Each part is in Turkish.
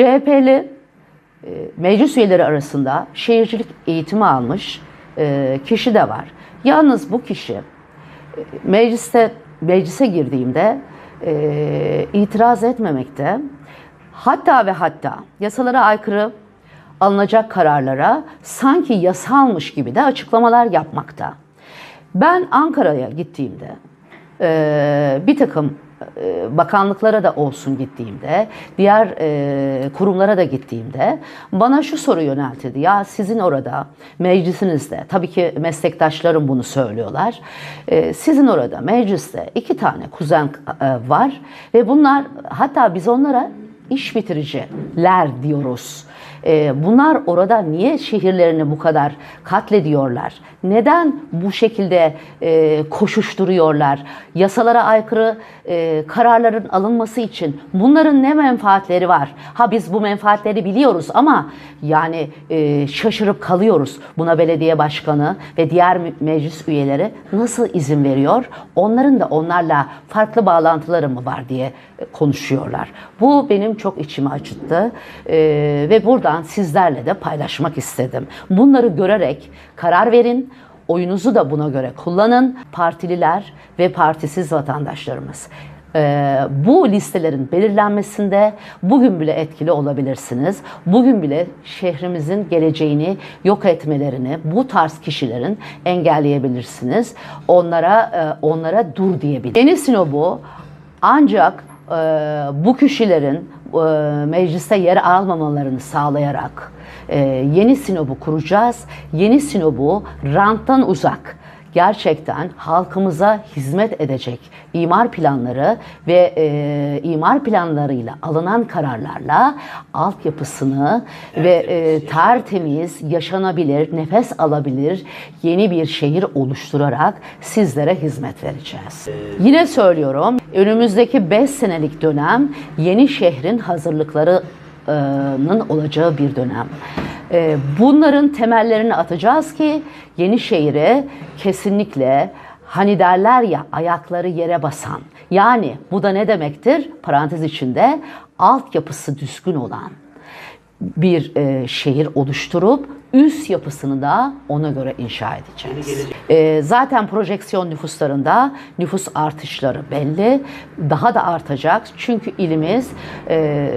CHP'li e, meclis üyeleri arasında şehircilik eğitimi almış e, kişi de var. Yalnız bu kişi e, mecliste meclise girdiğimde itiraz etmemekte. Hatta ve hatta yasalara aykırı alınacak kararlara sanki yasalmış gibi de açıklamalar yapmakta. Ben Ankara'ya gittiğimde bir takım bakanlıklara da olsun gittiğimde, diğer e, kurumlara da gittiğimde bana şu soru yöneltildi. Ya sizin orada meclisinizde, tabii ki meslektaşlarım bunu söylüyorlar. E, sizin orada mecliste iki tane kuzen e, var ve bunlar hatta biz onlara iş bitiriciler diyoruz. Ee, bunlar orada niye şehirlerini bu kadar katlediyorlar? Neden bu şekilde e, koşuşturuyorlar? Yasalara aykırı e, kararların alınması için bunların ne menfaatleri var? Ha biz bu menfaatleri biliyoruz ama yani e, şaşırıp kalıyoruz. Buna belediye başkanı ve diğer me- meclis üyeleri nasıl izin veriyor? Onların da onlarla farklı bağlantıları mı var diye e, konuşuyorlar. Bu benim çok içimi acıttı E, ve buradan sizlerle de paylaşmak istedim. Bunları görerek karar verin. Oyunuzu da buna göre kullanın. Partililer ve partisiz vatandaşlarımız. Ee, bu listelerin belirlenmesinde bugün bile etkili olabilirsiniz. Bugün bile şehrimizin geleceğini yok etmelerini bu tarz kişilerin engelleyebilirsiniz. Onlara e, onlara dur diyebilir. Yeni Sinop'u ancak e, bu kişilerin e, mecliste yer almamalarını sağlayarak e, yeni Sinop'u kuracağız. Yeni Sinop'u ranttan uzak, gerçekten halkımıza hizmet edecek imar planları ve e, imar planlarıyla alınan kararlarla altyapısını ve e, tertemiz, yaşanabilir, nefes alabilir yeni bir şehir oluşturarak sizlere hizmet vereceğiz. Yine söylüyorum, önümüzdeki 5 senelik dönem yeni şehrin hazırlıklarının olacağı bir dönem. Ee, Bunların temellerini atacağız ki yeni şehire kesinlikle hani derler ya ayakları yere basan. Yani bu da ne demektir? Parantez içinde altyapısı düzgün olan bir e, şehir oluşturup üst yapısını da ona göre inşa edeceğiz. E, zaten projeksiyon nüfuslarında nüfus artışları belli. Daha da artacak. Çünkü ilimiz e,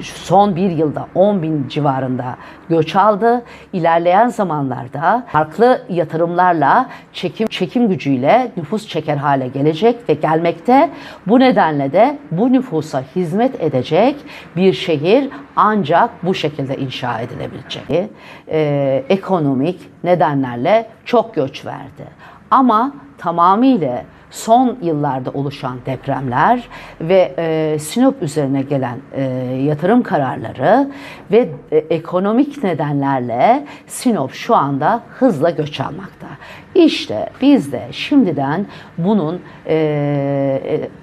son bir yılda 10 bin civarında göç aldı. İlerleyen zamanlarda farklı yatırımlarla çekim çekim gücüyle nüfus çeker hale gelecek ve gelmekte. Bu nedenle de bu nüfusa hizmet edecek bir şehir ancak bu şekilde inşa edilebilecek. Ee, ekonomik nedenlerle çok göç verdi. Ama tamamıyla son yıllarda oluşan depremler ve e, Sinop üzerine gelen e, yatırım kararları ve e, ekonomik nedenlerle Sinop şu anda hızla göç almakta. İşte biz de şimdiden bunun e,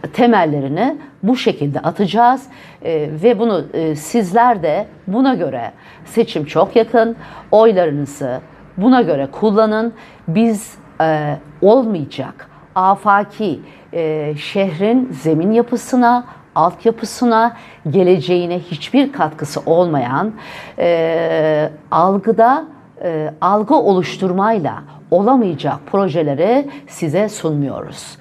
e, temellerini bu şekilde atacağız E, ve bunu e, sizler de buna göre seçim çok yakın oylarınızı buna göre kullanın. Biz e, olmayacak afaki e, şehrin zemin yapısına, altyapısına, geleceğine hiçbir katkısı olmayan e, algıda e, algı oluşturmayla olamayacak projeleri size sunmuyoruz.